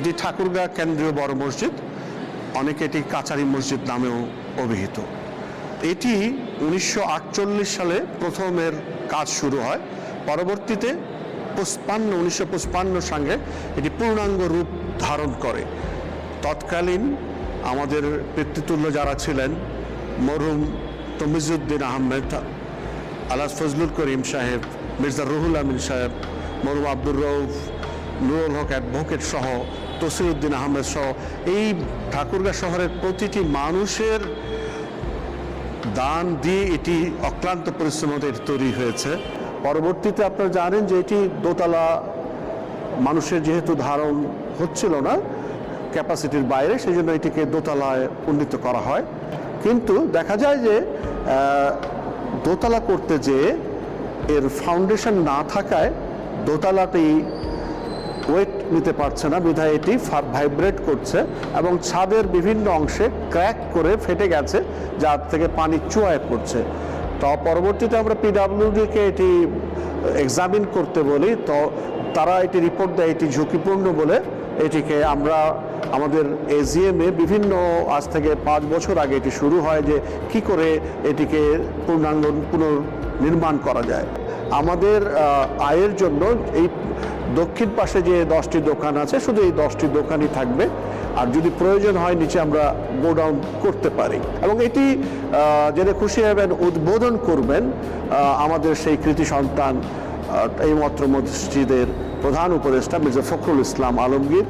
এটি ঠাকুরগাঁ কেন্দ্রীয় বড় মসজিদ, অনেকে এটি কাচারি মসজিদ নামেও অভিহিত। এটি উনিশশো আটচল্লিশ সালে প্রথমের কাজ শুরু হয়। পরবর্তীতে পঁচপান্ন উনিশশো পুষ্পান্ন সঙ্গে এটি পূর্ণাঙ্গ রূপ ধারণ করে। তৎকালীন আমাদের পিতৃতুল্য যারা ছিলেন, মরহুম তমিজুদ্দিন আহমেদ আলাস ফজলুল করিম সাহেব, মির্জা রুহুল আমিন সাহেব মরুম আব্দুর রৌফ নুরুল হক অ্যাডভোকেট সহ তসিরুদ্দিন আহমেদ সহ, এই ঠাকুরগাঁ শহরের প্রতিটি মানুষের দান দিয়ে এটি অক্লান্ত পরিশ্রম তৈরি হয়েছে। পরবর্তীতে আপনারা জানেন যে এটি দোতলা মানুষের যেহেতু ধারণ হচ্ছিল না ক্যাপাসিটির বাইরে সেই জন্য এটিকে দোতলায় উন্নীত করা হয়। কিন্তু দেখা যায় যে দোতলা করতে যেয়ে এর ফাউন্ডেশন না থাকায় দোতলাটি ওয়েট নিতে পারছে না, বিধায় এটি ভাইব্রেট করছে এবং ছাদের বিভিন্ন অংশে ক্র্যাক করে ফেটে গেছে, যার থেকে পানি চুয়ায় পড়ছে। তো পরবর্তীতে আমরা পিডাব্লিউডিকে এটি এক্সামিন করতে বলি। তো তারা এটি রিপোর্ট দেয়, এটি ঝুঁকিপূর্ণ বলে। এটিকে আমরা আমাদের এজিএমে বিভিন্ন আজ থেকে পাঁচ বছর আগে এটি শুরু হয় যে কি করে এটিকে পূর্ণাঙ্গ, পুনর্নির্মাণ করা যায়। আমাদের আয়ের জন্য এই দক্ষিণ পাশে যে দশটি দোকান আছে, শুধু এই দশটি দোকানই থাকবে। আর যদি প্রয়োজন হয়, নিচে আমরা গোডাউন করতে পারি। এবং এটি জেনে খুশি হবেন, উদ্বোধন করবেন আমাদের সেই কৃতি সন্তান এই মন্ত্র মসজিদের প্রধান উপদেষ্টা মির্জা ফখরুল ইসলাম আলমগীর।